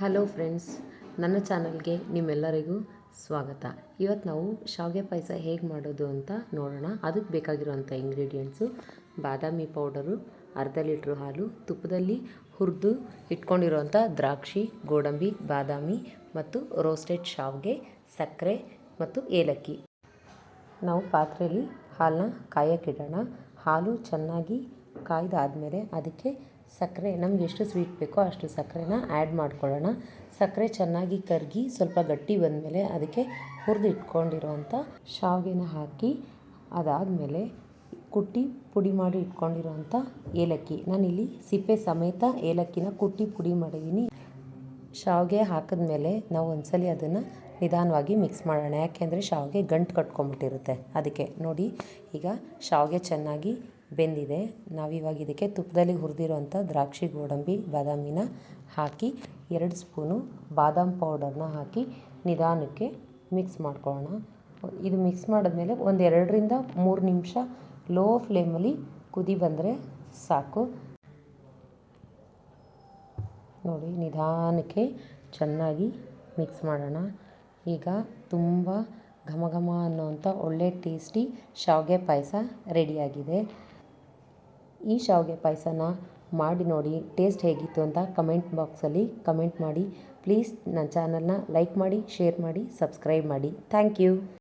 Hello friends, ನನ್ನ ಚಾನಲ್ಗೆ ನಿಮ್ಮೆಲ್ಲರಿಗೂ ಸ್ವಾಗತ. ಇವತ್ತು ನಾವು ಶಾವಿಗೆ ಪಾಯಸ ಹೇಗೆ ಮಾಡೋದು ಅಂತ ನೋಡೋಣ. ಅದಕ್ಕೆ ಬೇಕಾಗಿರುವಂಥ ಇಂಗ್ರೀಡಿಯೆಂಟ್ಸು ಬಾದಾಮಿ ಪೌಡರು ಅರ್ಧ ಲೀಟ್ರ್ ಹಾಲು, ತುಪ್ಪದಲ್ಲಿ ಹುರಿದು ಇಟ್ಕೊಂಡಿರುವಂಥ ದ್ರಾಕ್ಷಿ, ಗೋಡಂಬಿ, ಬಾದಾಮಿ ಮತ್ತು ರೋಸ್ಟೆಡ್ ಶಾವಿಗೆ, ಸಕ್ಕರೆ ಮತ್ತು ಏಲಕ್ಕಿ. ನಾವು ಪಾತ್ರೆಯಲ್ಲಿ ಹಾಲನ್ನ ಕಾಯಕ್ಕಿಡೋಣ ಹಾಲು ಚೆನ್ನಾಗಿ ಕಾಯ್ದಾದಮೇಲೆ ಅದಕ್ಕೆ ಸಕ್ಕರೆ, ನಮ್ಗೆ ಎಷ್ಟು ಸ್ವೀಟ್ ಬೇಕೋ ಅಷ್ಟು ಸಕ್ಕರೆನ ಆ್ಯಡ್ ಮಾಡ್ಕೊಳ್ಳೋಣ. ಸಕ್ಕರೆ ಚೆನ್ನಾಗಿ ಕರಗಿ ಸ್ವಲ್ಪ ಗಟ್ಟಿ ಬಂದಮೇಲೆ ಅದಕ್ಕೆ ಹುರಿದು ಇಟ್ಕೊಂಡಿರೋವಂಥ ಶಾವಿಗೆನ ಹಾಕಿ ಅದಾದಮೇಲೆ ಕುಟ್ಟಿ ಪುಡಿ ಮಾಡಿ ಇಟ್ಕೊಂಡಿರೋವಂಥ ಏಲಕ್ಕಿ. ನಾನಿಲ್ಲಿ ಸಿಪ್ಪೆ ಸಮೇತ ಏಲಕ್ಕಿನ ಕುಟ್ಟಿ ಪುಡಿ ಮಾಡಿದ್ದೀನಿ ಶಾವಿಗೆ ಹಾಕಿದ್ಮೇಲೆ ನಾವು ಒಂದ್ಸಲಿ ಅದನ್ನು ನಿಧಾನವಾಗಿ ಮಿಕ್ಸ್ ಮಾಡೋಣ. ಯಾಕೆಂದರೆ ಶಾವಿಗೆ ಗಂಟು ಕಟ್ಕೊಂಬಿಟ್ಟಿರುತ್ತೆ. ಅದಕ್ಕೆ ನೋಡಿ, ಈಗ ಶಾವಿಗೆ ಚೆನ್ನಾಗಿ ಬೆಂದಿದೆ. ನಾವಿವಾಗ ಇದಕ್ಕೆ ತುಪ್ಪದಲ್ಲಿ ಹುರಿದಿರೋಂಥ ದ್ರಾಕ್ಷಿ ಗೋಡಂಬಿ, ಬಾದಾಮಿನ ಹಾಕಿ ಎರಡು ಸ್ಪೂನು ಬಾದಾಮ್ ಪೌಡರ್ನ ಹಾಕಿ ನಿಧಾನಕ್ಕೆ ಮಿಕ್ಸ್ ಮಾಡ್ಕೊಳ್ಳೋಣ. ಇದು ಮಿಕ್ಸ್ ಮಾಡಿದ್ಮೇಲೆ ಒಂದು ಎರಡರಿಂದ ಮೂರು ನಿಮಿಷ ಲೋ ಫ್ಲೇಮಲ್ಲಿ ಕುದಿ ಬಂದರೆ ಸಾಕು. ನೋಡಿ, ನಿಧಾನಕ್ಕೆ ಚೆನ್ನಾಗಿ ಮಿಕ್ಸ್ ಮಾಡೋಣ. ಈಗ ತುಂಬ ಘಮ ಘಮ ಅನ್ನೋವಂಥ ಒಳ್ಳೆ ಟೇಸ್ಟಿ ಶಾವಿಗೆ ಪಾಯಸ ರೆಡಿಯಾಗಿದೆ. ಈ ಶಾವಿಗೆ ಪಾಯಸನ ಮಾಡಿ ನೋಡಿ ಟೇಸ್ಟ್ ಹೇಗಿತ್ತು ಅಂತ ಕಮೆಂಟ್ ಬಾಕ್ಸಲ್ಲಿ ಕಮೆಂಟ್ ಮಾಡಿ. ಪ್ಲೀಸ್ ನನ್ನ ಚಾನಲ್ನ ಲೈಕ್ ಮಾಡಿ, ಶೇರ್ ಮಾಡಿ, ಸಬ್ಸ್ಕ್ರೈಬ್ ಮಾಡಿ. Thank you.